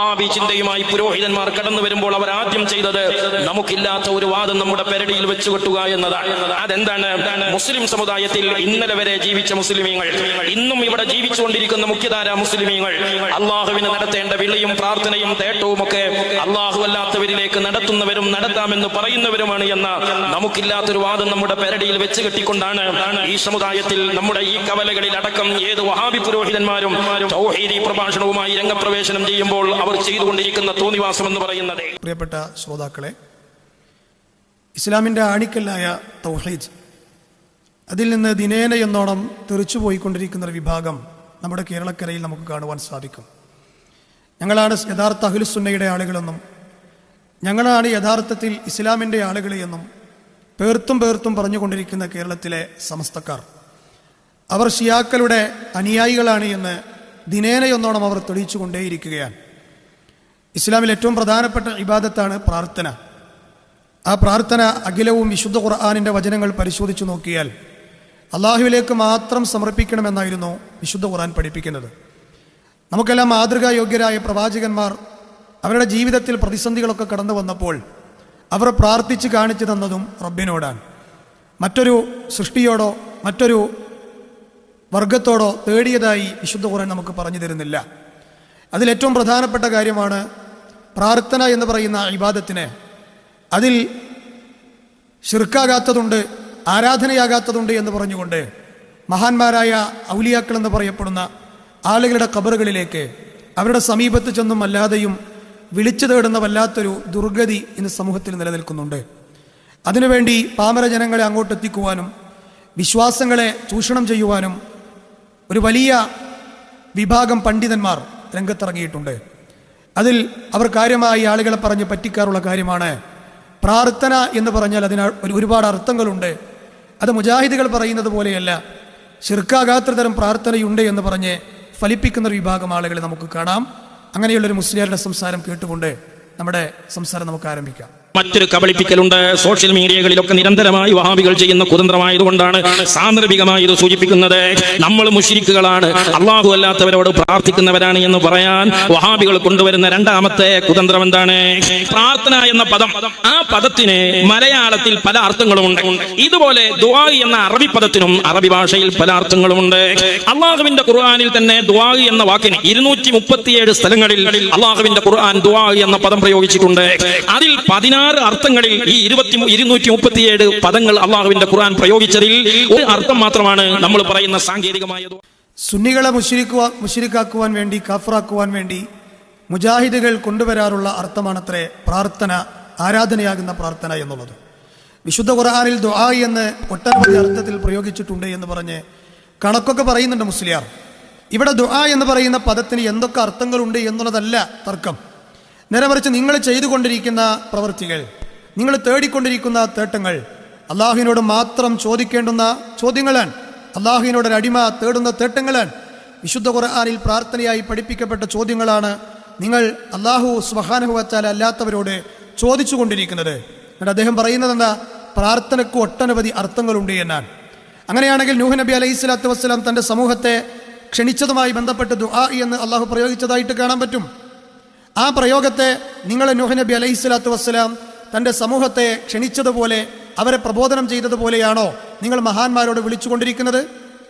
വഹാബി ചിന്തയുമായി പുരോഹിതന്മാർ കടന്നു വരുമ്പോൾ അവർ ആദ്യം ചെയ്തത് നമുക്കില്ലാത്ത ഒരു വാദം നമ്മുടെ പെരടിയിൽ വെച്ചു കെട്ടുക എന്നതാണ്. അതെന്താണ്? മുസ്ലിം സമുദായത്തിൽ ഇന്നലെ വരെ ജീവിച്ച മുസ്ലിമീങ്ങൾ ഇന്നും ഇവിടെ ജീവിച്ചുകൊണ്ടിരിക്കുന്ന മുഖ്യധാര മുസ്ലിമീങ്ങൾ അള്ളാഹുവിന് നടത്തേണ്ട വിളിയും പ്രാർത്ഥനയും തേട്ടവും ഒക്കെ അള്ളാഹു അല്ലാത്തവരിലേക്ക് നടത്തുന്നവരും നടത്താമെന്ന് പറയുന്നവരുമാണ് എന്ന നമുക്കില്ലാത്തൊരു വാദം നമ്മുടെ പെരടിയിൽ വെച്ച് കെട്ടിക്കൊണ്ടാണ് ഈ സമുദായത്തിൽ നമ്മുടെ ഈ കവലകളിൽ അടക്കം ഏത് വഹാബി പുരോഹിതന്മാരും പ്രഭാഷണവുമായി രംഗപ്രവേശനം ചെയ്യുമ്പോൾ അവർ ചെയ്തുകൊണ്ടിരിക്കുന്ന തോന്നിവാസം എന്ന് പറയുന്നത്. പ്രിയപ്പെട്ട ശ്രോതാക്കളെ ഇസ്ലാമിന്റെ ആണിക്കല്ലായ തൗഹീദ് അതിൽ നിന്ന് ദിനേന എന്നോണം തെറിച്ചു പോയിക്കൊണ്ടിരിക്കുന്ന ഒരു വിഭാഗം നമ്മുടെ കേരളക്കരയിൽ നമുക്ക് കാണുവാൻ സാധിക്കും. ഞങ്ങളാണ് യഥാർത്ഥ അഹുൽസുന്നയുടെ ആളുകളെന്നും ഞങ്ങളാണ് യഥാർത്ഥത്തിൽ ഇസ്ലാമിന്റെ ആളുകളെ എന്നും പേർത്തും പേർത്തും പറഞ്ഞുകൊണ്ടിരിക്കുന്ന കേരളത്തിലെ സമസ്തക്കാർ. അവർ ഷിയാക്കളുടെ അനുയായികളാണ് എന്ന് ദിനേനയൊന്നോണം അവർ തെളിയിച്ചുകൊണ്ടേയിരിക്കുകയാണ്. ഇസ്ലാമിൽ ഏറ്റവും പ്രധാനപ്പെട്ട ഇബാദത്താണ് പ്രാർത്ഥന. ആ പ്രാർത്ഥന അഖിലവും വിശുദ്ധ ഖുർആാനിന്റെ വചനങ്ങൾ പരിശോധിച്ചു നോക്കിയാൽ അള്ളാഹുവിലേക്ക് മാത്രം സമർപ്പിക്കണമെന്നായിരുന്നു വിശുദ്ധ ഖുർആൻ പഠിപ്പിക്കുന്നത്. നമുക്കെല്ലാം മാതൃകായോഗ്യരായ പ്രവാചകന്മാർ അവരുടെ ജീവിതത്തിൽ പ്രതിസന്ധികളൊക്കെ കടന്നു വന്നപ്പോൾ അവർ പ്രാർത്ഥിച്ച് കാണിച്ചു തന്നതും റബ്ബിനോടാണ്. മറ്റൊരു സൃഷ്ടിയോടോ മറ്റൊരു വർഗത്തോടോ തേടിയതായി വിശുദ്ധ ഖുർആൻ നമുക്ക് പറഞ്ഞു തരുന്നില്ല. അതിലേറ്റവും പ്രധാനപ്പെട്ട കാര്യമാണ് പ്രാർത്ഥന എന്ന് പറയുന്ന ഇബാദത്തിന്. അതിൽ ഷിർക്കാകാത്തതുണ്ട് ആരാധനയാകാത്തതുണ്ട് എന്ന് പറഞ്ഞുകൊണ്ട് മഹാന്മാരായ ഔലിയാക്കൾ എന്ന് പറയപ്പെടുന്ന ആളുകളുടെ കബറുകളിലേക്ക് അവരുടെ സമീപത്ത് ചെന്നും അല്ലാതെയും വിളിച്ചു തേടുന്ന വല്ലാത്തൊരു ദുർഗതി ഇന്ന് സമൂഹത്തിൽ നിലനിൽക്കുന്നുണ്ട്. അതിനുവേണ്ടി പാമര ജനങ്ങളെ അങ്ങോട്ട് എത്തിക്കുവാനും വിശ്വാസങ്ങളെ ചൂഷണം ചെയ്യുവാനും ഒരു വലിയ വിഭാഗം പണ്ഡിതന്മാർ രംഗത്തിറങ്ങിയിട്ടുണ്ട്. അതിൽ അവർ കാര്യമായി ആളുകളെ പറഞ്ഞ് പറ്റിക്കാറുള്ള കാര്യമാണ്. പ്രാർത്ഥന എന്ന് പറഞ്ഞാൽ അതിന് ഒരു ഒരുപാട് അർത്ഥങ്ങളുണ്ട്. അത് മുജാഹിദുകൾ പറയുന്നത് പോലെയല്ല. ശിർക്കാകാത്ത തരം പ്രാർത്ഥനയുണ്ട് എന്ന് പറഞ്ഞ് ഫലിപ്പിക്കുന്ന ഒരു വിഭാഗം ആളുകളെ നമുക്ക് കാണാം. അങ്ങനെയുള്ളൊരു മുസ്ലിയാരുടെ സംസാരം കേട്ടുകൊണ്ട് നമ്മുടെ സംസാരം നമുക്ക് ആരംഭിക്കാം. മറ്റൊരു കബളിപ്പിക്കലുണ്ട്. സോഷ്യൽ മീഡിയകളിലൊക്കെ നിരന്തരമായി വഹാബികൾ ചെയ്യുന്ന കുതന്ത്രമായതുകൊണ്ടാണ് സാന്ദർഭികമായി ഇത് സൂചിപ്പിക്കുന്നത്. നമ്മൾ മുഷിരിക്കുകളാണ്. അള്ളാഹു അല്ലാത്തവരോട് പ്രാർത്ഥിക്കുന്നവരാണ് എന്ന് പറയാൻ വഹാബികൾ കൊണ്ടുവരുന്ന രണ്ടാമത്തെ കുതന്ത്രം എന്താണ്? പ്രാർത്ഥന എന്ന പദം. ആ പദത്തിന് മലയാളത്തിൽ പല അർത്ഥങ്ങളുമുണ്ട്. ഇതുപോലെ ദുആ എന്ന അറബി പദത്തിനും അറബി ഭാഷയിൽ പല അർത്ഥങ്ങളുമുണ്ട്. അള്ളാഹുവിന്റെ ഖുർആാനിൽ തന്നെ ദുആ എന്ന വാക്കിന് ഇരുന്നൂറ്റി മുപ്പത്തിയേഴ് സ്ഥലങ്ങളിൽ അള്ളാഹുവിന്റെ ഖുർആൻ ദുആ എന്ന പദം പ്രയോഗിച്ചിട്ടുണ്ട്. അതിൽ പതിനാറ് അർത്ഥങ്ങളിൽ ഈ ഇരുപത്തി ഇരുന്നൂറ്റി മുപ്പത്തിയേഴ് പദങ്ങൾ അള്ളാഹുവിന്റെ ഖുർആൻ പ്രയോഗിച്ചതിൽ ഒരു അർത്ഥം മാത്രമാണ് നമ്മൾ പറയുന്ന സാങ്കേതികമായ സുന്നികളെ മുഷിരിക്കുക മുഷിരിക്കാക്കുവാൻ വേണ്ടി കാഫറാക്കുവാൻ വേണ്ടി മുജാഹിദുകൾ കൊണ്ടുവരാറുള്ള അർത്ഥമാണത്രേ പ്രാർത്ഥന ആരാധനയാകുന്ന പ്രാർത്ഥന എന്നുള്ളത്. വിശുദ്ധ ഖുർആാനിൽ ദുആ എന്ന് ഒട്ടനവധി അർത്ഥത്തിൽ പ്രയോഗിച്ചിട്ടുണ്ട് എന്ന് പറഞ്ഞ് കണക്കൊക്കെ പറയുന്നുണ്ട് മുസ്ലിയാർ. ഇവിടെ ദുആ എന്ന് പറയുന്ന പദത്തിന് എന്തൊക്കെ അർത്ഥങ്ങളുണ്ട് എന്നുള്ളതല്ല തർക്കം. നേരെ മറിച്ച് നിങ്ങൾ ചെയ്തുകൊണ്ടിരിക്കുന്ന പ്രവൃത്തികൾ നിങ്ങൾ തേടിക്കൊണ്ടിരിക്കുന്ന തേട്ടങ്ങൾ അള്ളാഹുവിനോട് മാത്രം ചോദിക്കേണ്ടുന്ന ചോദ്യങ്ങളാണ്. അള്ളാഹുവിനോടൊരു അടിമ തേടുന്ന തേട്ടങ്ങളാണ്. വിശുദ്ധ ഖുർആാനിൽ പ്രാർത്ഥനയായി പഠിപ്പിക്കപ്പെട്ട ചോദ്യങ്ങളാണ് നിങ്ങൾ അള്ളാഹു സ്വഹാനുഭവത്താൽ അല്ലാത്തവരോട് ചോദിച്ചു കൊണ്ടിരിക്കുന്നത് എന്നിട്ട് അദ്ദേഹം പറയുന്നത് എന്താ? പ്രാർത്ഥനയ്ക്ക് ഒട്ടനവധി അർത്ഥങ്ങളുണ്ട് എന്നാണ്. അങ്ങനെയാണെങ്കിൽ നൂഹ് നബി അലൈഹി സ്വലാത്തു വസ്സലാം തന്റെ സമൂഹത്തെ ക്ഷണിച്ചതുമായി ബന്ധപ്പെട്ട് ദുആ എന്ന് അള്ളാഹു പ്രയോഗിച്ചതായിട്ട് കാണാൻ പറ്റും. ആ പ്രയോഗത്തെ നിങ്ങൾ നൂഹ് നബി അലൈഹി സ്വലാത്തു വസ്സലാം തന്റെ സമൂഹത്തെ ക്ഷണിച്ചതുപോലെ അവരെ പ്രബോധനം ചെയ്തതുപോലെയാണോ നിങ്ങൾ മഹാന്മാരോട് വിളിച്ചുകൊണ്ടിരിക്കുന്നത്?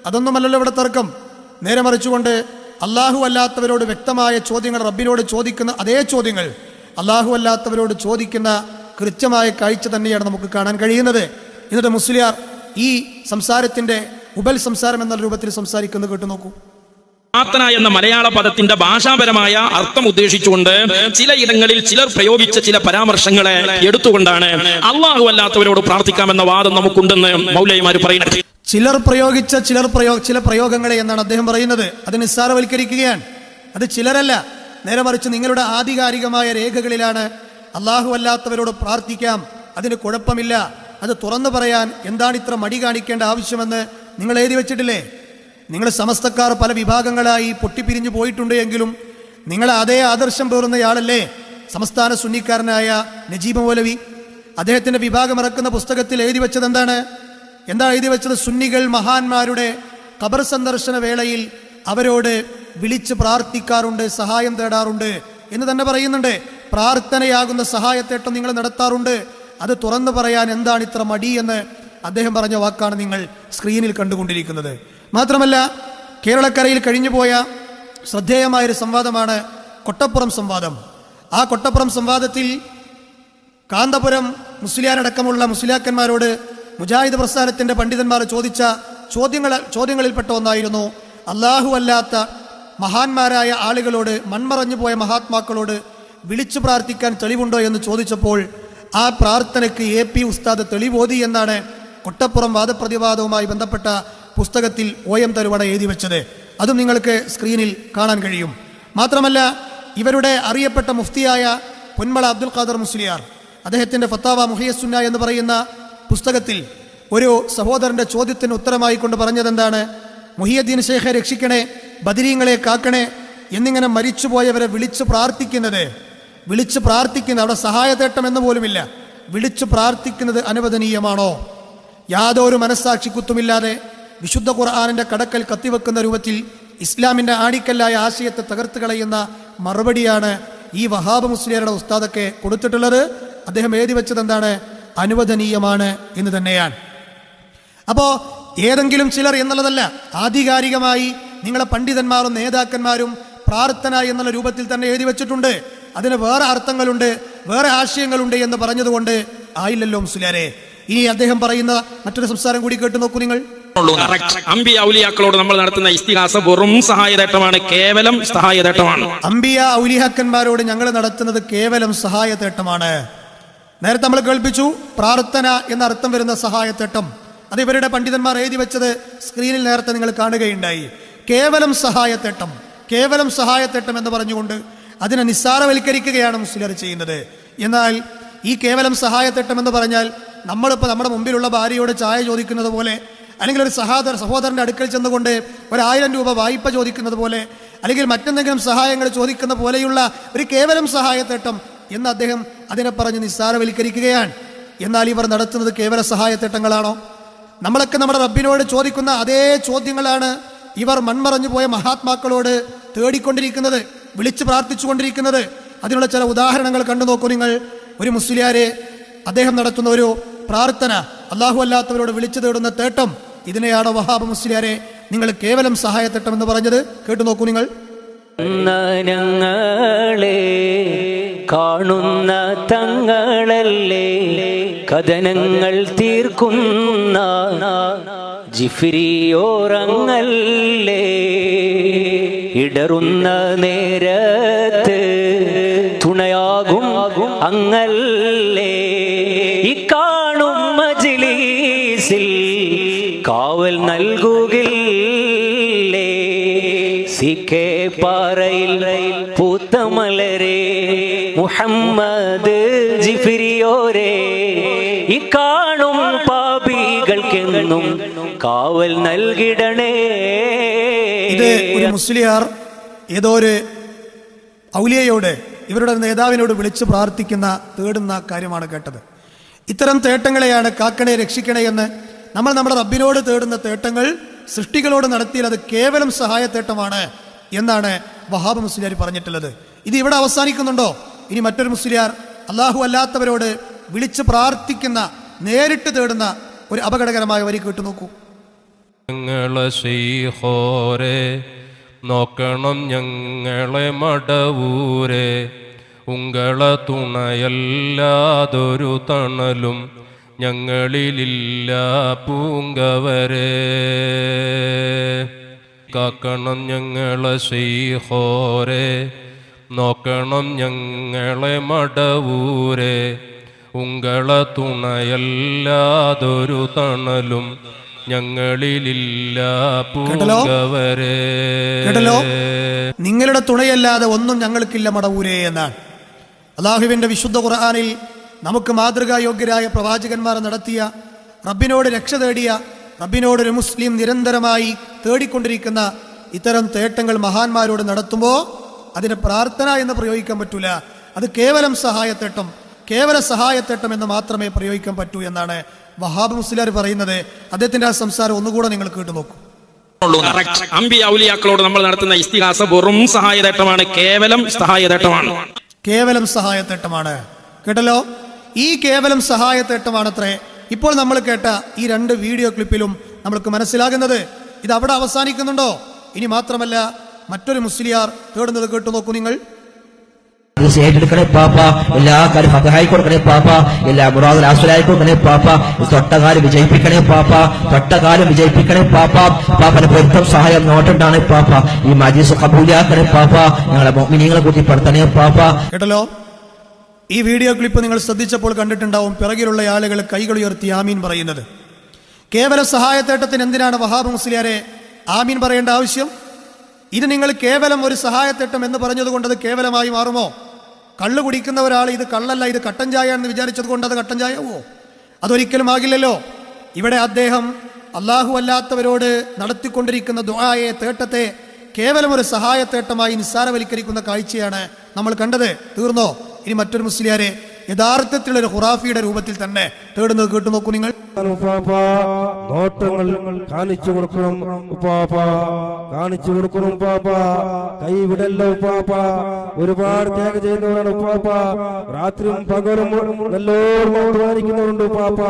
അതൊന്നുമല്ലല്ലോ ഇവിടെ തർക്കം. നേരെ മറിച്ചുകൊണ്ട് അള്ളാഹു അല്ലാത്തവരോട് വ്യക്തമായ ചോദ്യങ്ങൾ റബ്ബിനോട് ചോദിക്കുന്ന അതേ ചോദ്യങ്ങൾ അള്ളാഹു അല്ലാത്തവരോട് ചോദിക്കുന്ന കൃത്യമായ കാഴ്ച തന്നെയാണ് നമുക്ക് കാണാൻ കഴിയുന്നത്. എന്നിട്ട് മുസ്ലിയാർ ഈ സംസാരത്തിന്റെ ഉപൽ സംസാരം എന്ന രൂപത്തിൽ സംസാരിക്കുന്നത് കേട്ടു നോക്കൂ. പ്രാർത്ഥന എന്ന മലയാള പദത്തിന്റെ ഭാഷാപരമായ അർത്ഥം ഉദ്ദേശിച്ചുകൊണ്ട് ചിലയിടങ്ങളിൽ ചിലർ പ്രയോഗിച്ച ചില പരാമർശങ്ങളെ എടുത്തുകൊണ്ടാണ് അള്ളാഹു അല്ലാത്തവരോട് പ്രാർത്ഥിക്കാമെന്ന വാദം നമുക്കുണ്ടെന്ന് മൗലൈമാർ പറയുന്നത് ചിലർ പ്രയോഗിച്ച ചിലർ പ്രയോ ചില പ്രയോഗങ്ങളെ എന്നാണ് അദ്ദേഹം പറയുന്നത്. അത് നിസ്സാരവൽക്കരിക്കുകയാണ്. അത് ചിലരല്ല. നേരെ മറിച്ച് നിങ്ങളുടെ ആധികാരികമായ രേഖകളിലാണ് അള്ളാഹു അല്ലാത്തവരോട് പ്രാർത്ഥിക്കാം. അതിന് കുഴപ്പമില്ല. അത് തുറന്നു പറയാൻ എന്താണ് ഇത്ര മടി കാണിക്കേണ്ട ആവശ്യമെന്ന് നിങ്ങൾ എഴുതി വെച്ചിട്ടില്ലേ? നിങ്ങൾ സമസ്തക്കാർ പല വിഭാഗങ്ങളായി പൊട്ടിപ്പിരിഞ്ഞു പോയിട്ടുണ്ട് എങ്കിലും നിങ്ങൾ അതേ ആദർശം പേറുന്നയാളല്ലേ സംസ്ഥാന സുന്നിക്കാരനായ നജീബ് മൗലവി. അദ്ദേഹത്തിന്റെ വിഭാഗം ഇറക്കുന്ന പുസ്തകത്തിൽ എഴുതി വെച്ചത് എന്താണ്? എന്താ എഴുതി വെച്ചത്? സുന്നികൾ മഹാന്മാരുടെ കബർ സന്ദർശന വേളയിൽ അവരോട് വിളിച്ച് പ്രാർത്ഥിക്കാറുണ്ട് സഹായം തേടാറുണ്ട് എന്ന് തന്നെ പറയുന്നുണ്ട്. പ്രാർത്ഥനയാകുന്ന സഹായത്തേട്ടം നിങ്ങൾ നടത്താറുണ്ട്. അത് തുറന്നു പറയാൻ എന്താണ് ഇത്ര മടി എന്ന് അദ്ദേഹം പറഞ്ഞ വാക്കാണ് നിങ്ങൾ സ്ക്രീനിൽ കണ്ടുകൊണ്ടിരിക്കുന്നത്. മാത്രമല്ല കേരളക്കരയിൽ കഴിഞ്ഞുപോയ ശ്രദ്ധേയമായൊരു സംവാദമാണ് കൊട്ടപ്പുറം സംവാദം. ആ കൊട്ടപ്പുറം സംവാദത്തിൽ കാന്തപുരം മുസ്ലിയാരടക്കമുള്ള മുസ്ലിയാക്കന്മാരോട് മുജാഹിദ് പ്രസ്ഥാനത്തിന്റെ പണ്ഡിതന്മാർ ചോദിച്ച ചോദ്യങ്ങൾ ചോദ്യങ്ങളിൽപ്പെട്ട ഒന്നായിരുന്നു അല്ലാഹു അല്ലാത്ത മഹാന്മാരായ ആളുകളോട് മൺമറഞ്ഞു പോയ മഹാത്മാക്കളോട് വിളിച്ചു പ്രാർത്ഥിക്കാൻ തെളിവുണ്ടോ എന്ന് ചോദിച്ചപ്പോൾ ആ പ്രാർത്ഥനയ്ക്ക് എ പി ഉസ്താദ് തെളിവോതി എന്നാണ് കൊട്ടപ്പുറം വാദപ്രതിവാദവുമായി ബന്ധപ്പെട്ട പുസ്തകത്തിൽ ഒ എം തരുവട എഴുതി വെച്ചത് അതും നിങ്ങൾക്ക് സ്ക്രീനിൽ കാണാൻ കഴിയും. മാത്രമല്ല ഇവരുടെ അറിയപ്പെട്ട മുഫ്തിയായ പൊന്മള അബ്ദുൽ ഖാദർ മുസ്ലിയാർ അദ്ദേഹത്തിന്റെ ഫത്താവ മുഹിയസുന്ന എന്ന് പറയുന്ന പുസ്തകത്തിൽ ഒരു സഹോദരന്റെ ചോദ്യത്തിന് ഉത്തരമായി കൊണ്ട് പറഞ്ഞതെന്താണ്? മുഹിയദ്ദീൻ ശേഖ രക്ഷിക്കണേ ബദിരീങ്ങളെ കാക്കണേ എന്നിങ്ങനെ മരിച്ചുപോയവരെ വിളിച്ചു പ്രാർത്ഥിക്കുന്നത് വിളിച്ചു പ്രാർത്ഥിക്കുന്നത് അവിടെ സഹായതേട്ടം എന്ന് പോലുമില്ല. വിളിച്ചു പ്രാർത്ഥിക്കുന്നത് അനുവദനീയമാണോ? യാതൊരു മനസ്സാക്ഷി കുത്തുമില്ലാതെ വിശുദ്ധ ഖുർആാനിന്റെ കടക്കൽ കത്തിവെക്കുന്ന രൂപത്തിൽ ഇസ്ലാമിന്റെ ആണിക്കല്ലായ ആശയത്തെ തകർത്ത് കളയുന്ന മറുപടിയാണ് ഈ വഹാബ് മുസ്ലിയരുടെ ഉസ്താദൊക്കെ കൊടുത്തിട്ടുള്ളത്. അദ്ദേഹം എഴുതി വെച്ചത് എന്താണ്? അനുവദനീയമാണ് എന്ന് തന്നെയാണ്. അപ്പോൾ ഏതെങ്കിലും ചിലർ എന്നുള്ളതല്ല ആധികാരികമായി നിങ്ങളെ പണ്ഡിതന്മാരും നേതാക്കന്മാരും പ്രാർത്ഥന എന്നുള്ള രൂപത്തിൽ തന്നെ എഴുതി വെച്ചിട്ടുണ്ട്. അതിന് വേറെ അർത്ഥങ്ങളുണ്ട് വേറെ ആശയങ്ങളുണ്ട് എന്ന് പറഞ്ഞതുകൊണ്ട് ആയില്ലല്ലോ മുസ്ലിയാരെ. ഇനി അദ്ദേഹം പറയുന്ന മറ്റൊരു സംസാരം കൂടി കേട്ടു നോക്കൂ നിങ്ങൾ. അമ്പി ഔലിയാക്കളോട് നമ്മൾ നടത്തുന്ന ഇസ്തിഹാസ വെറും സഹായതേട്ടമാണ് കേവലം സഹായതേട്ടമാണ്. അമ്പിയ ഔലിഹാക്കന്മാരോട് ഞങ്ങൾ നടത്തുന്നത് കേവലം സഹായതേട്ടമാണ്. നേരത്തെ നമ്മൾ കേൾപ്പിച്ചു പ്രാർത്ഥന എന്ന അർത്ഥം വരുന്ന സഹായത്തേട്ടം അത് ഇവരുടെ പണ്ഡിതന്മാർ എഴുതി വെച്ചത് സ്ക്രീനിൽ നേരത്തെ നിങ്ങൾ കാണുകയുണ്ടായി. കേവലം സഹായത്തേട്ടം കേവലം സഹായത്തേട്ടം എന്ന് പറഞ്ഞുകൊണ്ട് അതിനെ നിസ്സാരവൽക്കരിക്കുകയാണ് മുസ്ലിം ചെയ്യുന്നത്. എന്നാൽ ഈ കേവലം സഹായത്തേട്ടം എന്ന് പറഞ്ഞാൽ നമ്മളിപ്പോൾ നമ്മുടെ മുമ്പിലുള്ള ഭാര്യയോട് ചായ ചോദിക്കുന്നത് പോലെ അല്ലെങ്കിൽ ഒരു സഹോദര സഹോദരന്റെ അടുക്കൽ ചെന്നുകൊണ്ട് ഒരായിരം രൂപ വായ്പ ചോദിക്കുന്നത് പോലെ അല്ലെങ്കിൽ മറ്റെന്തെങ്കിലും സഹായങ്ങൾ ചോദിക്കുന്ന പോലെയുള്ള ഒരു കേവലം സഹായത്തേട്ടം എന്ന് അദ്ദേഹം അതിനെ പറഞ്ഞ് നിസ്സാരവൽക്കരിക്കുകയാണ്. എന്നാൽ ഇവർ നടത്തുന്നത് കേവല സഹായത്തേട്ടങ്ങളാണോ? നമ്മളൊക്കെ നമ്മുടെ റബ്ബിനോട് ചോദിക്കുന്ന അതേ ചോദ്യങ്ങളാണ് ഇവർ മൺമറഞ്ഞു പോയ മഹാത്മാക്കളോട് തേടിക്കൊണ്ടിരിക്കുന്നത് വിളിച്ചു പ്രാർത്ഥിച്ചുകൊണ്ടിരിക്കുന്നത്. അതിനുള്ള ചില ഉദാഹരണങ്ങൾ കണ്ടു നോക്കൂ നിങ്ങൾ. ഒരു മുസ്ലിയാരെ അദ്ദേഹം നടത്തുന്ന ഒരു പ്രാർത്ഥന അള്ളാഹു അല്ലാത്തവരോട് വിളിച്ചു തേടുന്ന തേട്ടം ഇതിനെയാണ് വഹാബ് മുസ്ലിയാരെ നിങ്ങൾ കേവലം സഹായത്തിട്ടമെന്ന് പറഞ്ഞത്? കേട്ടു നോക്കൂ നിങ്ങൾ. കാണുന്ന തങ്ങളല്ലേ? കഥനങ്ങൾ തീർക്കുന്ന ജിഫിരിയോറങ്ങല്ലേ? ഇടറുന്ന നേരത്ത് തുണയാകും അങ്ങല്ലേ? മുഹമ്മദ് ജിഫിരിയോരെ കാണും പാപികൾക്കെന്നും കാവൽ നൽകിടണേ. ഇത് ഒരു മുസ്ലിയാർ ഏതോ ഒരു ഔലിയയോട് ഇവരുടെ നേതാവിനോട് വിളിച്ച് പ്രാർത്ഥിക്കുന്ന തേടുന്ന കാര്യമാണ് കേട്ടത്. ഇത്തരം തേട്ടങ്ങളെയാണ് കാക്കണേ രക്ഷിക്കണേ എന്ന് നമ്മൾ നമ്മുടെ റബ്ബിനോട് തേടുന്ന തേട്ടങ്ങൾ സൃഷ്ടികളോട് നടത്തിയാൽ അത് കേവലം സഹായത്തേട്ടമാണ് എന്നാണ് വഹാബ് മുസ്ലിയാർ പറഞ്ഞിട്ടുള്ളത്. ഇത് ഇവിടെ അവസാനിക്കുന്നുണ്ടോ? ഇനി മറ്റൊരു മുസ്ലിയാർ അള്ളാഹു അല്ലാത്തവരോട് വിളിച്ച് പ്രാർത്ഥിക്കുന്ന നേരിട്ട് തേടുന്ന ഒരു അപകടകരമായ വരി കേട്ടു നോക്കൂ. നോക്കണം ഞങ്ങളെ മടവൂരെ. ഉങ്ങളെ തുണയല്ലാതൊരു തണലും ഞങ്ങളിലില്ല പൂങ്കവരെ. കാക്കണം ഞങ്ങളെ ശൈഹോരെ നോക്കണം ഞങ്ങളെ മടവൂരെ. ഉങ്ങളെ തുണയല്ലാതൊരു തണലും ഞങ്ങളിലില്ല കേട്ടല്ലോ? പൂങ്കവരെ. കേട്ടല്ലോ? നിങ്ങളുടെ തുണയല്ലാതെ ഒന്നും ഞങ്ങൾക്കില്ല മടവൂരേ എന്നാണ്. അള്ളാഹുവിന്റെ വിശുദ്ധ ഖുർആാനിൽ നമുക്ക് മാതൃകായോഗ്യരായ പ്രവാചകന്മാർ നടത്തിയ റബ്ബിനോട് രക്ഷ തേടിയ റബ്ബിനോട് ഒരു മുസ്ലിം നിരന്തരമായി തേടിക്കൊണ്ടിരിക്കുന്ന ഇത്തരം തേട്ടങ്ങൾ മഹാന്മാരോട് നടത്തുമ്പോൾ അതിന് പ്രാർത്ഥന എന്ന് പ്രയോഗിക്കാൻ പറ്റൂല. അത് കേവലം സഹായത്തേട്ടം കേവല സഹായത്തേട്ടം എന്ന് മാത്രമേ പ്രയോഗിക്കാൻ പറ്റൂ എന്നാണ് വഹാബ് മുസ്ലിയാർ പറയുന്നത്. അദ്ദേഹത്തിന്റെ ആ സംസാരം ഒന്നുകൂടെ നിങ്ങൾ കേട്ടു നോക്കൂ. Correct. ഔലിയാക്കളോട് നമ്മൾ നടത്തുന്ന ഇസ്തിഹാസ വെറും സഹായതേട്ടമാണ് കേവലം സഹായതേട്ടമാണ് കേവലം സഹായത്തേട്ടമാണ്. കേട്ടല്ലോ? ഈ കേവലം സഹായത്തേട്ടമാണത്രേ. ഇപ്പോൾ നമ്മൾ കേട്ട ഈ രണ്ട് വീഡിയോ ക്ലിപ്പിലും നമ്മൾക്ക് മനസ്സിലാകുന്നത്. ഇത് അവിടെ അവസാനിക്കുന്നുണ്ടോ? ഇനി മാത്രമല്ല മറ്റൊരു മുസ്ലിയാർ തേടുന്നത് കേട്ടു നോക്കൂ നിങ്ങൾ. ഇത് ഏറ്റെടുക്കണേ പാപ്പ എല്ലാ കാര്യം ഫതഹായി കൊടുക്കണേ പാപ്പ എല്ലാ മുറാദ് ആസുലായി കൊടുക്കണേ പാപ്പ തൊട്ടകാലം വിജയിപ്പിക്കണേ പാപ്പ തൊട്ടകാലം വിജയിപ്പിക്കണേ പാപ്പ പാപ്പന് പൊരുത്തം സഹായം നോട്ടുണ്ടാണ് പാപ്പ ഈ മജീസ് കബൂലാക്കണേ പാപ്പ ഞങ്ങളെ മോമിനിങ്ങളെ കൂട്ടി പെടുത്തണേ പാപ്പ. കേട്ടല്ലോ? ഈ വീഡിയോ ക്ലിപ്പ് നിങ്ങൾ ശ്രദ്ധിച്ചപ്പോൾ കണ്ടിട്ടുണ്ടാവും പിറകിലുള്ള ആളുകൾ കൈകൾ ഉയർത്തി ആമീൻ പറയുന്നത്. കേവല സഹായത്തേട്ടത്തിന് എന്തിനാണ് വഹാബ് മുസ്ലിയാരെ ആമീൻ പറയേണ്ട ആവശ്യം? ഇത് നിങ്ങൾ കേവലം ഒരു സഹായത്തിട്ടം എന്ന് പറഞ്ഞതുകൊണ്ട് അത് കേവലമായി മാറുമോ? കള്ളു കുടിക്കുന്ന ഒരാൾ ഇത് കള്ളല്ല ഇത് കട്ടൻ ചായ എന്ന് വിചാരിച്ചത് കൊണ്ട് അത് കട്ടൻ ചായവോ അതൊരിക്കലും ആകില്ലല്ലോ. ഇവിടെ അദ്ദേഹം അള്ളാഹു അല്ലാത്തവരോട് നടത്തിക്കൊണ്ടിരിക്കുന്ന ദുആയെ തേട്ടത്തെ കേവലം ഒരു സഹായത്തേട്ടമായി നിസ്സാരവൽക്കരിക്കുന്ന കാഴ്ചയാണ് നമ്മൾ കണ്ടത്. തീർന്നോ? ഇനി മറ്റൊരു മുസ്ലിയാരെ യഥാർത്ഥത്തിലുള്ള ഒരു ഹുറാഫിയുടെ രൂപത്തിൽ തന്നെ തേടുന്നത് കേട്ടു നോക്കൂ നിങ്ങൾ. നോട്ടങ്ങൾ കാണിച്ചു കൊടുക്കണം ഉപ്പാപ്പ കാണിച്ചു കൊടുക്കണം ഉപ്പാപ്പ കൈവിടല്ല ഉപ്പാപ്പ ഒരുപാട് ത്യാഗ ചെയ്യുന്നവരാണ് ഉപ്പാപ്പ രാത്രിയും പകലും നല്ലോണം അധ്വാനിക്കുന്നവരുണ്ട് ഉപ്പാപ്പ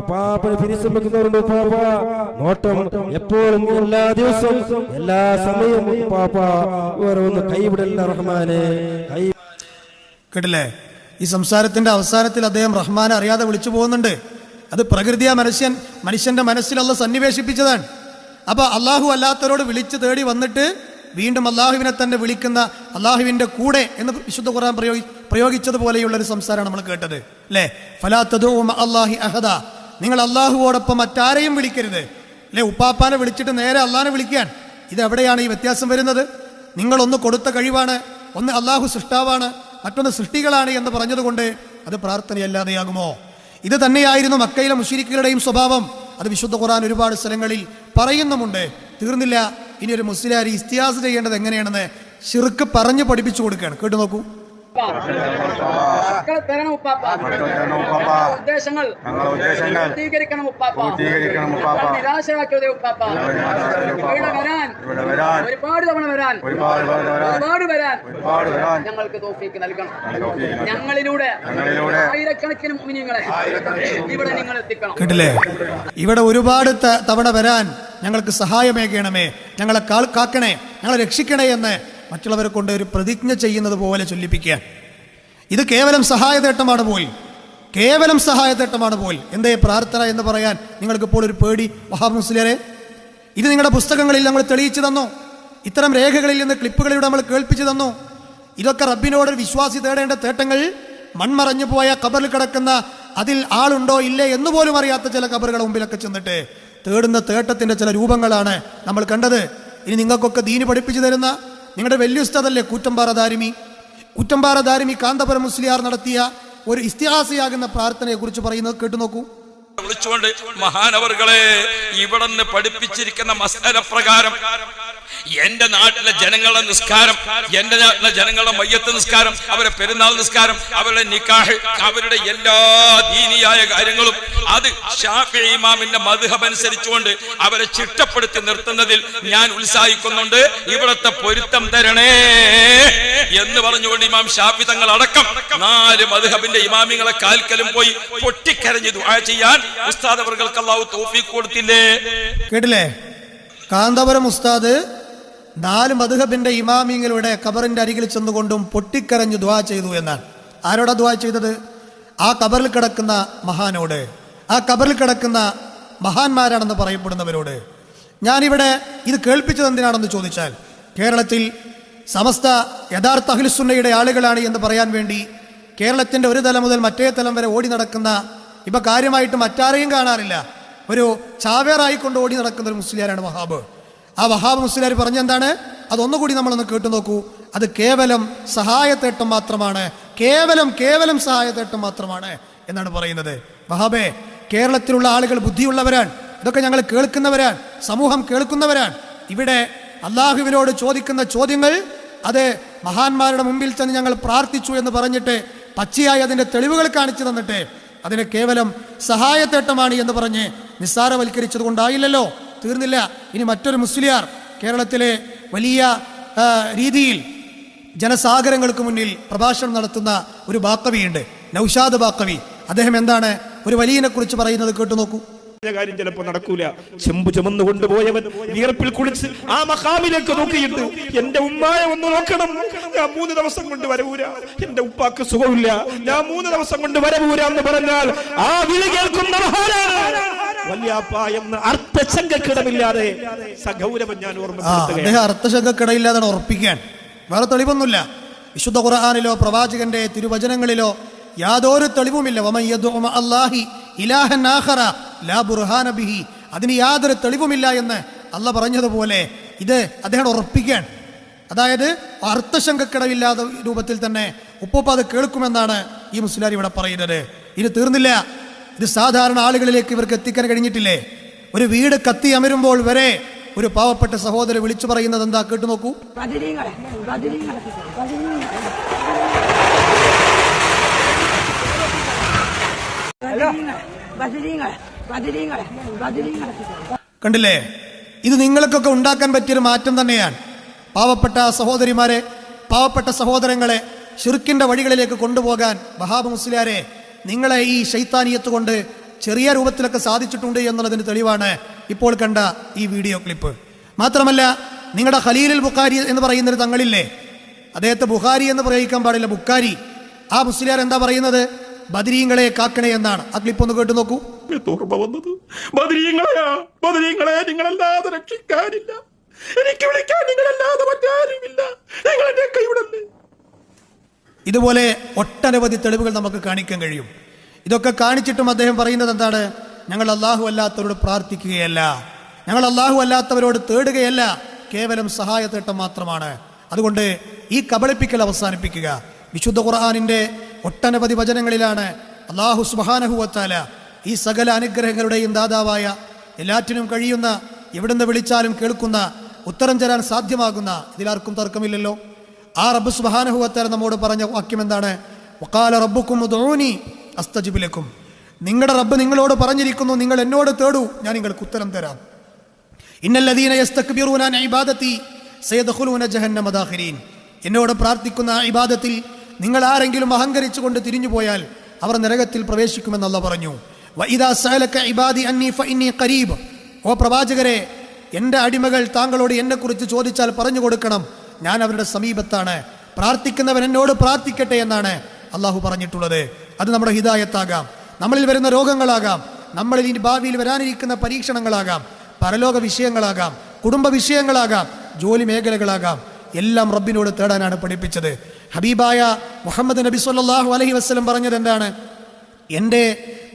ഉപ്പാപ്പനെ പരിശ്രമിക്കുന്നവരുണ്ട് ഉപ്പാപ്പ നോട്ടം എപ്പോഴും എല്ലാ ദിവസവും എല്ലാ സമയവും ഉപ്പാപ്പ ഓരോന്ന് കൈവിടല്ല റഹ്മാനെ കൈ കേട്ടില്ലേ? ഈ സംസാരത്തിന്റെ അവസാനത്തിൽ അദ്ദേഹം റഹ്മാനെ അറിയാതെ വിളിച്ചു പോകുന്നുണ്ട്. അത് പ്രകൃതിയ മനുഷ്യൻ മനുഷ്യന്റെ മനസ്സിലുള്ള സന്നിവേശിപ്പിച്ചതാണ്. അപ്പോൾ അള്ളാഹു അല്ലാത്തവരോട് വിളിച്ച് തേടി വന്നിട്ട് വീണ്ടും അള്ളാഹുവിനെ തന്നെ വിളിക്കുന്ന അള്ളാഹുവിന്റെ കൂടെ എന്ന് വിശുദ്ധ ഖുർആൻ പ്രയോഗി പ്രയോഗിച്ചതുപോലെയുള്ള ഒരു സംസാരമാണ് നമ്മൾ കേട്ടത്. അല്ലേ ഫലാത്തതും അള്ളാഹി അഹദ. നിങ്ങൾ അള്ളാഹുവോടൊപ്പം മറ്റാരെയും വിളിക്കരുത്. അല്ലെ ഉപ്പാപ്പാനെ വിളിച്ചിട്ട് നേരെ അള്ളാഹിനെ വിളിക്കാൻ ഇതെവിടെയാണ് ഈ വ്യത്യാസം വരുന്നത്? നിങ്ങളൊന്ന് കൊടുത്ത കഴിവാണ് ഒന്ന് അള്ളാഹു സൃഷ്ടാവാണ് മറ്റൊന്ന് സൃഷ്ടികളാണ് എന്ന് പറഞ്ഞതുകൊണ്ട് അത് പ്രാർത്ഥനയല്ലാതെയാകുമോ? ഇത് തന്നെയായിരുന്നു മക്കയിലെ മുഷിരിക്കുകളുടെയും സ്വഭാവം. അത് വിശുദ്ധ ഖുർആൻ ഒരുപാട് സ്ഥലങ്ങളിൽ പറയുന്നുമുണ്ട്. തീർന്നില്ല. ഇനി ഒരു മുസ്ലിം ഇസ്തിഹാസ് ചെയ്യേണ്ടത് എങ്ങനെയാണെന്ന് ഷിർക്ക് പറഞ്ഞു പഠിപ്പിച്ചു കൊടുക്കുകയാണ്. കേട്ടു നോക്കൂ. മക്കളെ തരണം ഉപ്പാപ്പ. ഉദ്ദേശങ്ങൾ പൂർത്തീകരിക്കണം ഉപ്പാപ്പ. ഞങ്ങളെ നിരാശരാക്കരുതേ ഉപ്പാപ്പ. ഇവിടെ വരാൻ ഒരുപാട് തവണ വരാൻ ഒരുപാട് വരാൻ ഞങ്ങൾക്ക് തോഫീക്ക് നൽകണം. ഞങ്ങളിലൂടെ ആയിരക്കണക്കിന് മുനിങ്ങളെ ഇവിടെ നിങ്ങൾ എത്തിക്കണം. കേട്ടില്ലേ? ഇവിടെ ഒരുപാട് തവണ വരാൻ ഞങ്ങൾക്ക് സഹായമേകണമേ. ഞങ്ങളെ കാൾ കാക്കണേ. ഞങ്ങളെ രക്ഷിക്കണേ എന്ന് മറ്റുള്ളവരെ കൊണ്ട് ഒരു പ്രതിജ്ഞ ചെയ്യുന്നത് പോലെ ചൊല്ലിപ്പിക്കുക. ഇത് കേവലം സഹായതേട്ടമാണ് പോയി കേവലം സഹായതേട്ടമാണ് പോയി എന്തേ പ്രാർത്ഥന എന്ന് പറയാൻ നിങ്ങൾക്ക് ഇപ്പോൾ ഒരു പേടി വഹാബ് മുസ്ലിയരെ ഇത് നിങ്ങളുടെ പുസ്തകങ്ങളിൽ നമ്മൾ തെളിയിച്ചു തന്നോ. ഇത്തരം രേഖകളിൽ നിന്ന് ക്ലിപ്പുകളിലൂടെ നമ്മൾ കേൾപ്പിച്ചു തന്നോ. ഇതൊക്കെ റബ്ബിനോട് വിശ്വാസി തേടേണ്ട തേട്ടങ്ങൾ മൺമറഞ്ഞു പോയ കബറിൽ കിടക്കുന്ന അതിൽ ആളുണ്ടോ ഇല്ലേ എന്ന് പോലും അറിയാത്ത ചില കബറുകളുടെ മുമ്പിലൊക്കെ ചെന്നിട്ട് തേടുന്ന തേട്ടത്തിന്റെ ചില രൂപങ്ങളാണ് നമ്മൾ കണ്ടത്. ഇനി നിങ്ങൾക്കൊക്കെ ദീന് പഠിപ്പിച്ചു തരുന്ന നിങ്ങളുടെ വലിയ ഉസ്താദല്ലേ കൂറ്റമ്പാറ ദാരിമി? കൂറ്റമ്പാറ ദാരിമി കാന്തപുരം മുസ്ലിയാർ നടത്തിയ ഒരു ഇസ്തിഹാസിയാകുന്ന പ്രാർത്ഥനയെ കുറിച്ച് പറയുന്നത് കേട്ടു നോക്കൂ. വിളിച്ചുകൊണ്ട് മഹാനവറുകളെ ഇവിടുന്ന് പഠിപ്പിച്ചിരിക്കുന്ന മസാല പ്രകാരം എന്റെ നാട്ടിലെ ജനങ്ങളുടെ നിസ്കാരം എന്റെ നാട്ടിലെ ജനങ്ങളുടെ മയ്യത്ത് നിസ്കാരം അവരുടെ പെരുന്നാൾ നിസ്കാരം അവരുടെ നിക്കാഹ് അവരുടെ എല്ലാ ദീനിയായ കാര്യങ്ങളും അത് ഷാഫി ഇമാമിന്റെ അനുസരിച്ചുകൊണ്ട് അവരെ ചിട്ടപ്പെടുത്തി നിർത്തുന്നതിൽ ഞാൻ ഉത്സാഹിക്കുന്നുണ്ട്. ഇവിടത്തെ പൊരുത്തം തരണേ എന്ന് പറഞ്ഞുകൊണ്ട് ഇമാം ഷാഫി തങ്ങൾ അടക്കം നാല് മധുഹബിന്റെ ഇമാമികളെ കാൽക്കലും പോയി പൊട്ടിക്കരഞ്ഞ് ദുആ ചെയ്യാൻ ഉസ്താദ് അവർക്ക് അള്ളാഹു തോഫീക്ക് കൊടുത്തില്ലേ? കേട്ടില്ലേ? കാന്തപുരം ഉസ്താദ് നാല് മധുഹബിന്റെ ഇമാമിങ്ങളുടെ കബറിന്റെ അരികിൽ ചെന്നുകൊണ്ടും പൊട്ടിക്കരഞ്ഞു ദ്വാ ചെയ്തു എന്നാണ്. ആരോടാ ദ്വാ ചെയ്തത്? ആ കബറിൽ കിടക്കുന്ന മഹാനോട്. ആ കബറിൽ കിടക്കുന്ന മഹാന്മാരാണെന്ന് പറയപ്പെടുന്നവരോട്. ഞാനിവിടെ ഇത് കേൾപ്പിച്ചത് എന്തിനാണെന്ന് ചോദിച്ചാൽ കേരളത്തിൽ സമസ്ത യഥാർത്ഥ അഖിലുസുന്നയുടെ ആളുകളാണ് എന്ന് പറയാൻ വേണ്ടി കേരളത്തിന്റെ ഒരു തലം മുതൽ മറ്റേ തലം വരെ ഓടി നടക്കുന്ന ഇപ്പൊ കാര്യമായിട്ട് മറ്റാരെയും കാണാറില്ല ഒരു ചാവേറായിക്കൊണ്ട് ഓടി നടക്കുന്ന ഒരു മുസ്ലിയാരാണ് വഹാബ്. ആ വഹാബ് മുസ്ലിയാർ പറഞ്ഞെന്താണ് അതൊന്നുകൂടി നമ്മളൊന്ന് കേട്ടു നോക്കൂ. അത് കേവലം സഹായത്തേട്ടം മാത്രമാണ്. കേവലം കേവലം സഹായത്തേട്ടം മാത്രമാണ് എന്നാണ് പറയുന്നത്. വഹാബേ കേരളത്തിലുള്ള ആളുകൾ ബുദ്ധിയുള്ളവരാണ്. ഇതൊക്കെ ഞങ്ങൾ കേൾക്കുന്നവരാണ്. സമൂഹം കേൾക്കുന്നവരാണ്. ഇവിടെ അള്ളാഹുവിനോട് ചോദിക്കുന്ന ചോദ്യങ്ങൾ അത് മഹാന്മാരുടെ മുമ്പിൽ തന്നെ ഞങ്ങൾ പ്രാർത്ഥിച്ചു എന്ന് പറഞ്ഞിട്ട് പച്ചയായി അതിന്റെ തെളിവുകൾ കാണിച്ചു തന്നിട്ട് അതിനെ കേവലം സഹായത്തേട്ടമാണ് എന്ന് പറഞ്ഞ് നിസ്സാരവൽക്കരിച്ചത് കൊണ്ടായില്ലല്ലോ. തീർന്നില്ല. ഇനി മറ്റൊരു മുസ്ലിയാർ കേരളത്തിലെ വലിയ രീതിയിൽ ജനസാഗരങ്ങൾക്ക് മുന്നിൽ പ്രഭാഷണം നടത്തുന്ന ഒരു ബാക്കവിയുണ്ട്. നൌഷാദ് ബാക്കവി. അദ്ദേഹം എന്താണ് ഒരു വലിയനെക്കുറിച്ച് പറയുന്നത് കേട്ടു നോക്കൂ. കാര്യം ചിലപ്പോ നടക്കൂല. ചെമ്പു ചുമന്നു കൊണ്ടുപോയവൻ വിയർപ്പിൽ കുളിച്ച് ആ മഹാമിലേക്ക് നോക്കിയിട്ട് എന്റെ ഉമ്മായ ഒന്ന് നോക്കണം. ഞാൻ മൂന്ന് ദിവസം കൊണ്ട് വരവൂര. എന്റെ ഉപ്പാക്ക് സുഖമില്ല. ഞാൻ മൂന്ന് ദിവസം കൊണ്ട് വരവൂര എന്ന് പറഞ്ഞാൽ ആ വിളി കേൾക്കുന്ന മഹാനാണ് എന്ന അർത്ഥശങ്കക്കിടമില്ലാതെ സഗൗരവം ഞാൻ ഓർമ്മ അർത്ഥശങ്കക്കിടയില്ലാതെ ഉറപ്പിക്കാൻ. വേറെ തെളിവൊന്നുമില്ല. വിശുദ്ധ ഖുർആാനിലോ പ്രവാചകന്റെ തിരുവചനങ്ങളിലോ യാതൊരു തെളിവുമില്ല. അള്ളാഹി ഇലാഹൻ ലാ ബുർഹാന ബിഹി. അതിന് യാതൊരു തെളിവുമില്ല എന്ന് അല്ല പറഞ്ഞതുപോലെ ഇത് അദ്ദേഹം ഉറപ്പിക്കാൻ അതായത് അർത്ഥശങ്കക്കിടവില്ലാത്ത രൂപത്തിൽ തന്നെ ഉപ്പുപ്പ അത് കേൾക്കുമെന്നാണ് ഈ മുസ്ലിം ഇവിടെ പറയുന്നത്. ഇത് തീർന്നില്ല. ഇത് സാധാരണ ആളുകളിലേക്ക് ഇവർക്ക് എത്തിക്കാൻ കഴിഞ്ഞിട്ടില്ലേ? ഒരു വീട് കത്തി അമരുമ്പോൾ വരെ ഒരു പാവപ്പെട്ട സഹോദരൻ വിളിച്ചു പറയുന്നത് എന്താ? കേട്ടു നോക്കൂ ബദരീങ്ങളെ ബദരീങ്ങളെ ബദരീങ്ങളെ ബദരീങ്ങളെ ബദരീങ്ങളെ ബദരീങ്ങളെ കണ്ടില്ലേ? ഇത് നിങ്ങൾക്കൊക്കെ ഉണ്ടാക്കാൻ പറ്റിയൊരു മാറ്റം തന്നെയാണ്. പാവപ്പെട്ട സഹോദരിമാരെ പാവപ്പെട്ട സഹോദരങ്ങളെ ഷിർക്കിന്റെ വഴികളിലേക്ക് കൊണ്ടുപോകാൻ വഹാബ് മുസ്ലിയാരെ നിങ്ങളെ ഈ ശൈത്താനിയത്ത് കൊണ്ട് ചെറിയ രൂപത്തിലൊക്കെ സാധിച്ചിട്ടുണ്ട് എന്നുള്ളതിന് തെളിവാണ് ഇപ്പോൾ കണ്ട ഈ വീഡിയോ ക്ലിപ്പ്. മാത്രമല്ല നിങ്ങളുടെ ഖലീലുൽ ബുഖാരി എന്ന് പറയുന്നൊരു തങ്ങളില്ലേ? അദ്ദേഹത്തെ ബുഖാരി എന്ന് പ്രയോഗിക്കാൻ പാടില്ല ബുക്കാരി ആ മുസ്ലിയാർ എന്താ പറയുന്നത്? ബദരീങ്ങളെ കാക്കണേ എന്നാണ്. ആ ക്ലിപ്പ് ഒന്ന് കേട്ടു നോക്കൂ. ഓർമ്മ വന്നത്? ബദരീങ്ങളെയാ ബദരീങ്ങളെ നിങ്ങളല്ലാതെ രക്ഷിക്കാനില്ല. എനിക്ക് വിളിക്കാൻ നിങ്ങളല്ലാതെ മറ്റാരുമില്ല. നിങ്ങൾ എന്റെ കൈവിടല്ലേ ഇതുപോലെ ഒട്ടനവധി തെളിവുകൾ നമുക്ക് കാണിക്കാൻ കഴിയും. ഇതൊക്കെ കാണിച്ചിട്ടും അദ്ദേഹം പറയുന്നത് എന്താണ്? ഞങ്ങൾ അള്ളാഹു അല്ലാത്തവരോട് പ്രാർത്ഥിക്കുകയല്ല. ഞങ്ങൾ അള്ളാഹു അല്ലാത്തവരോട് തേടുകയല്ല. കേവലം സഹായത്തേട്ടം മാത്രമാണ്. അതുകൊണ്ട് ഈ കബളിപ്പിക്കൽ അവസാനിപ്പിക്കുക. വിശുദ്ധ ഖുർആാനിന്റെ ഒട്ടനവധി വചനങ്ങളിലാണ് അള്ളാഹു സുബാനഹുവത്താല ഈ സകല അനുഗ്രഹങ്ങളുടെയും ദാതാവായ എല്ലാറ്റിനും കഴിയുന്ന എവിടുന്ന് വിളിച്ചാലും കേൾക്കുന്ന ഉത്തരം തരാൻ സാധ്യമാകുന്ന ഇതിലാർക്കും തർക്കമില്ലല്ലോ. ആ റബ്ബ് സുബാനഹുവത്താല നമ്മോട് പറഞ്ഞ വാക്യം എന്താണ്? വക്കാല റബ്ബുക്കും അസ്തജിബിലേക്കും നിങ്ങളുടെ റബ്ബ് നിങ്ങളോട് പറഞ്ഞിരിക്കുന്നു നിങ്ങൾ എന്നോട് തേടൂ ഞാൻ നിങ്ങൾക്ക് ഉത്തരം തരാം. ഇന്നല്ലദീന യസ്തക്ബിറൂന ഇബാദത്തി സയദ്ഖുലൂന ജഹന്നമ ദാഖിരീൻ എന്നോട് പ്രാർത്ഥിക്കുന്ന ഇബാദത്തിൽ നിങ്ങൾ ആരെങ്കിലും അഹങ്കരിച്ചുകൊണ്ട് തിരിഞ്ഞു പോയാൽ അവർ നരകത്തിൽ പ്രവേശിക്കുമെന്നല്ല പറഞ്ഞു. ഖരീബ്. ഓ പ്രവാചകരെ എന്റെ അടിമകൾ താങ്കളോട് എന്നെക്കുറിച്ച് ചോദിച്ചാൽ പറഞ്ഞു കൊടുക്കണം. ഞാൻ അവരുടെ സമീപത്താണ്. പ്രാർത്ഥിക്കുന്നവൻ എന്നോട് പ്രാർത്ഥിക്കട്ടെ എന്നാണ് അള്ളാഹു പറഞ്ഞിട്ടുള്ളത്. അത് നമ്മുടെ ഹിതായത്താകാം നമ്മളിൽ വരുന്ന രോഗങ്ങളാകാം. നമ്മളിൽ ഇനി ഭാവിയിൽ വരാനിരിക്കുന്ന പരീക്ഷണങ്ങളാകാം. പരലോക വിഷയങ്ങളാകാം. കുടുംബ വിഷയങ്ങളാകാം. ജോലി മേഖലകളാകാം. എല്ലാം റബ്ബിനോട് തേടാനാണ് പഠിപ്പിച്ചത്. ഹബീബായ മുഹമ്മദ് നബി സല്ലാഹു അലഹി വസ്ലം പറഞ്ഞത് എന്താണ്? എന്റെ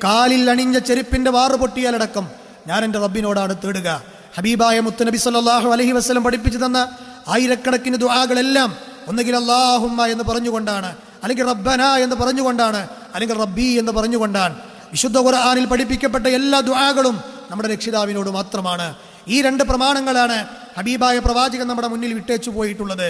കാലിൽ അണിഞ്ഞ ചെരുപ്പിന്റെ വാറ് പൊട്ടിയാലടക്കം ഞാൻ എന്റെ റബ്ബിനോടാണ് തേടുക. ഹബീബായ മുത്തുനബി സല്ലാഹു അലഹി വസ്ലം പഠിപ്പിച്ചു തന്ന ആയിരക്കണക്കിന് ദുആകളെല്ലാം ഒന്നുകിൽ അള്ളാഹുമ്മ എന്ന് പറഞ്ഞുകൊണ്ടാണ് അല്ലെങ്കിൽ റബ്ബന എന്ന് പറഞ്ഞുകൊണ്ടാണ് അല്ലെങ്കിൽ റബ്ബി എന്ന് പറഞ്ഞുകൊണ്ടാണ്. വിശുദ്ധ ഖുർആാനിൽ പഠിപ്പിക്കപ്പെട്ട എല്ലാ ദുആകളും നമ്മുടെ രക്ഷിതാവിനോട് മാത്രമാണ്. ഈ രണ്ട് പ്രമാണങ്ങളാണ് ഹബീബായ പ്രവാചകൻ നമ്മുടെ മുന്നിൽ വിട്ടേച്ചു പോയിട്ടുള്ളത്.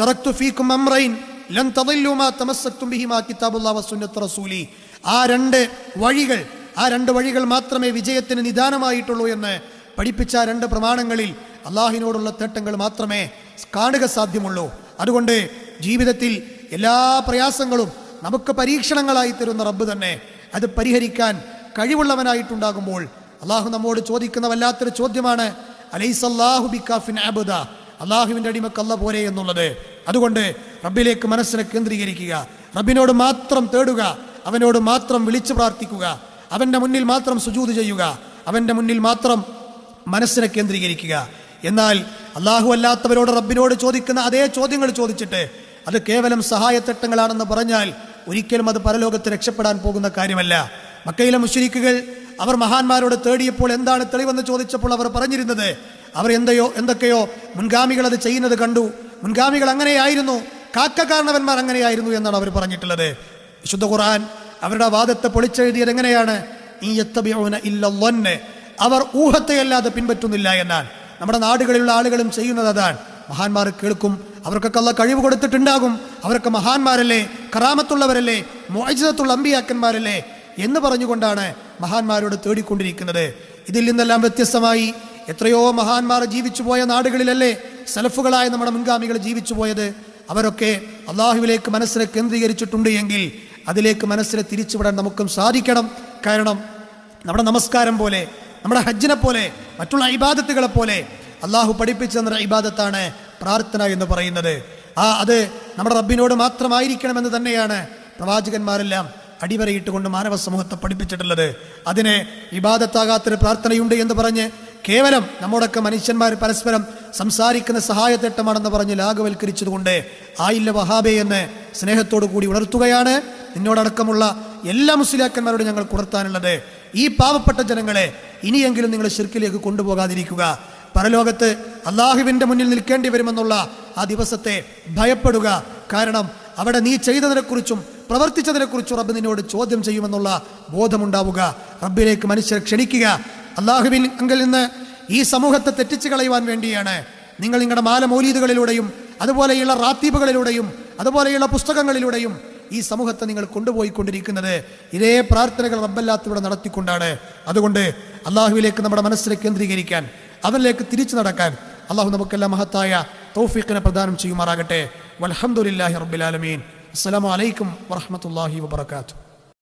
തറക്തു ഫീക്കും അംറൈൻ ലൻ തദില്ലു മാ തമസ്സക്തും ബിഹിമാ കിതാബുല്ലാഹി വസുന്നത്ത് റസൂലി. ആ രണ്ട് വഴികൾ ആ രണ്ട് വഴികൾ മാത്രമേ വിജയത്തിന് നിദാനമായിട്ടുള്ളൂ എന്ന് പഠിപ്പിച്ച രണ്ട് പ്രമാണങ്ങളിൽ അള്ളാഹിനോടുള്ള തേട്ടങ്ങൾ മാത്രമേ കാണുക സാധ്യമുള്ളൂ. അതുകൊണ്ട് ജീവിതത്തിൽ എല്ലാ പ്രയാസങ്ങളും നമുക്ക് പരീക്ഷണങ്ങളായി തരുന്ന റബ്ബ് തന്നെ അത് പരിഹരിക്കാൻ കഴിവുള്ളവനായിട്ടുണ്ടാകുമ്പോൾ അള്ളാഹു നമ്മോട് ചോദിക്കുന്ന വല്ലാത്തൊരു ചോദ്യമാണ് അലൈസല്ലാഹു ബിക്കാഫിൻ അബുദ? അള്ളാഹുവിന്റെ അടിമക്കല്ല പോലെ എന്നുള്ളത്. അതുകൊണ്ട് റബ്ബിലേക്ക് മനസ്സിനെ കേന്ദ്രീകരിക്കുക. റബ്ബിനോട് മാത്രം തേടുക. അവനോട് മാത്രം വിളിച്ചു പ്രാർത്ഥിക്കുക. അവന്റെ മുന്നിൽ മാത്രം സുജൂത് ചെയ്യുക. അവന്റെ മുന്നിൽ മാത്രം മനസ്സിനെ കേന്ദ്രീകരിക്കുക. എന്നാൽ അള്ളാഹു അല്ലാത്തവരോട് റബ്ബിനോട് ചോദിക്കുന്ന അതേ ചോദ്യങ്ങൾ ചോദിച്ചിട്ട് അത് കേവലം സഹായത്തട്ടങ്ങളാണെന്ന് പറഞ്ഞാൽ ഒരിക്കലും അത് പരലോകത്ത് രക്ഷപ്പെടാൻ പോകുന്ന കാര്യമല്ല. മക്കയിലെ മുഷരിക്കുകൾ അവർ മഹാന്മാരോട് തേടിയപ്പോൾ എന്താണ് തെളിവെന്ന് ചോദിച്ചപ്പോൾ അവർ പറഞ്ഞിരുന്നത്? അവർ എന്തയോ എന്തൊക്കെയോ മുൻഗാമികൾ അത് ചെയ്യുന്നത് കണ്ടു. മുൻഗാമികൾ അങ്ങനെയായിരുന്നു. കാക്കകാരണവന്മാർ അങ്ങനെയായിരുന്നു എന്നാണ് അവർ പറഞ്ഞിട്ടുള്ളത്. വിശുദ്ധ ഖുർആൻ അവരുടെ വാദത്തെ പൊളിച്ചെഴുതിയത് എങ്ങനെയാണ്? ഈ യത്തബിഊന ഇല്ലല്ലൊന്ന് അവർ ഊഹത്തെയല്ലാതെ പിൻപറ്റുന്നില്ല എന്നാണ്. നമ്മുടെ നാടുകളിലുള്ള ആളുകളും ചെയ്യുന്നത് അതാണ്. മഹാന്മാർ കേൾക്കും. അവർക്കൊക്കെ ഉള്ള കഴിവ് കൊടുത്തിട്ടുണ്ടാകും. അവരൊക്കെ മഹാന്മാരല്ലേ? കറാമത്തുള്ളവരല്ലേ? മോചിതത്തുള്ള അമ്പിയാക്കന്മാരല്ലേ എന്ന് പറഞ്ഞുകൊണ്ടാണ് മഹാന്മാരോട് തേടിക്കൊണ്ടിരിക്കുന്നത്. ഇതിൽ നിന്നെല്ലാം വ്യത്യസ്തമായി എത്രയോ മഹാന്മാർ ജീവിച്ചു പോയ നാടുകളിലല്ലേ സലഫുകളായ നമ്മുടെ മുൻഗാമികൾ ജീവിച്ചു പോയത് അവരൊക്കെ അള്ളാഹുവിലേക്ക് മനസ്സിനെ കേന്ദ്രീകരിച്ചിട്ടുണ്ട് എങ്കിൽ അതിലേക്ക് മനസ്സിനെ തിരിച്ചുവിടാൻ നമുക്കും സാധിക്കണം. കാരണം നമ്മുടെ നമസ്കാരം പോലെ നമ്മുടെ ഹജ്ജിനെ പോലെ മറ്റുള്ള ഇബാദത്തുകളെ പോലെ അള്ളാഹു പഠിപ്പിച്ചു തന്ന ഇബാദത്താണ് പ്രാർത്ഥന എന്ന് പറയുന്നത്. ആ അത് നമ്മുടെ റബ്ബിനോട് മാത്രമായിരിക്കണമെന്ന് തന്നെയാണ് പ്രവാചകന്മാരെല്ലാം അടിവരയിട്ടുകൊണ്ട് മാനവ സമൂഹത്തെ പഠിപ്പിച്ചിട്ടുള്ളത്. അതിനെ ഇബാദത്താകാത്തൊരു പ്രാർത്ഥനയുണ്ട് എന്ന് പറഞ്ഞ് കേവലം നമ്മുടെയൊക്കെ മനുഷ്യന്മാർ പരസ്പരം സംസാരിക്കുന്ന സഹായത്തേട്ടമാണെന്ന് പറഞ്ഞ് ലാഘവൽക്കരിച്ചതുകൊണ്ട് ആയില്ല വഹാബെ എന്ന് സ്നേഹത്തോടു കൂടി ഉണർത്തുകയാണ്. നിന്നോടടക്കമുള്ള എല്ലാ മുസ്ലിയാക്കന്മാരോടും ഞങ്ങൾ ഉണർത്താനുള്ളത് ഈ പാവപ്പെട്ട ജനങ്ങളെ ഇനിയെങ്കിലും നിങ്ങൾ ശിർക്കിലേക്ക് കൊണ്ടുപോകാതിരിക്കുക. പരലോകത്ത് അള്ളാഹുവിന്റെ മുന്നിൽ നിൽക്കേണ്ടി വരുമെന്നുള്ള ആ ദിവസത്തെ ഭയപ്പെടുക. കാരണം അവിടെ നീ ചെയ്തതിനെക്കുറിച്ചും പ്രവർത്തിച്ചതിനെക്കുറിച്ചും റബ്ബ് നിന്നോട് ചോദ്യം ചെയ്യുമെന്നുള്ള ബോധമുണ്ടാവുക. റബ്ബിലേക്ക് മനുഷ്യരെ ക്ഷണിക്കുക. അള്ളാഹുവിൻ അങ്കിൽ നിന്ന് ഈ സമൂഹത്തെ തെറ്റിച്ചു കളയുവാൻ വേണ്ടിയാണ് നിങ്ങൾ നിങ്ങളുടെ മാലമൗലീദുകളിലൂടെയും അതുപോലെയുള്ള റാത്തീബുകളിലൂടെയും അതുപോലെയുള്ള പുസ്തകങ്ങളിലൂടെയും ഈ സമൂഹത്തെ നിങ്ങൾ കൊണ്ടുപോയിക്കൊണ്ടിരിക്കുന്നത്. ഇതേ പ്രാർത്ഥനകൾ റബ്ബല്ലാത്തവിടെ നടത്തിക്കൊണ്ടാണ്. അതുകൊണ്ട് അള്ളാഹുവിലേക്ക് നമ്മുടെ മനസ്സിനെ കേന്ദ്രീകരിക്കാൻ അതിലേക്ക് തിരിച്ചു നടക്കാൻ അള്ളാഹു നമുക്കെല്ലാം മഹത്തായ തൗഫീഖിനെ പ്രദാനം ചെയ്യുമാറാകട്ടെ. വലഹമുല്ലാഹി റബ്ബിൽ ആലമീൻ. അസ്സലാമു അലൈക്കും വറഹ്മത്തുള്ളാഹി വബറകാതുഹു.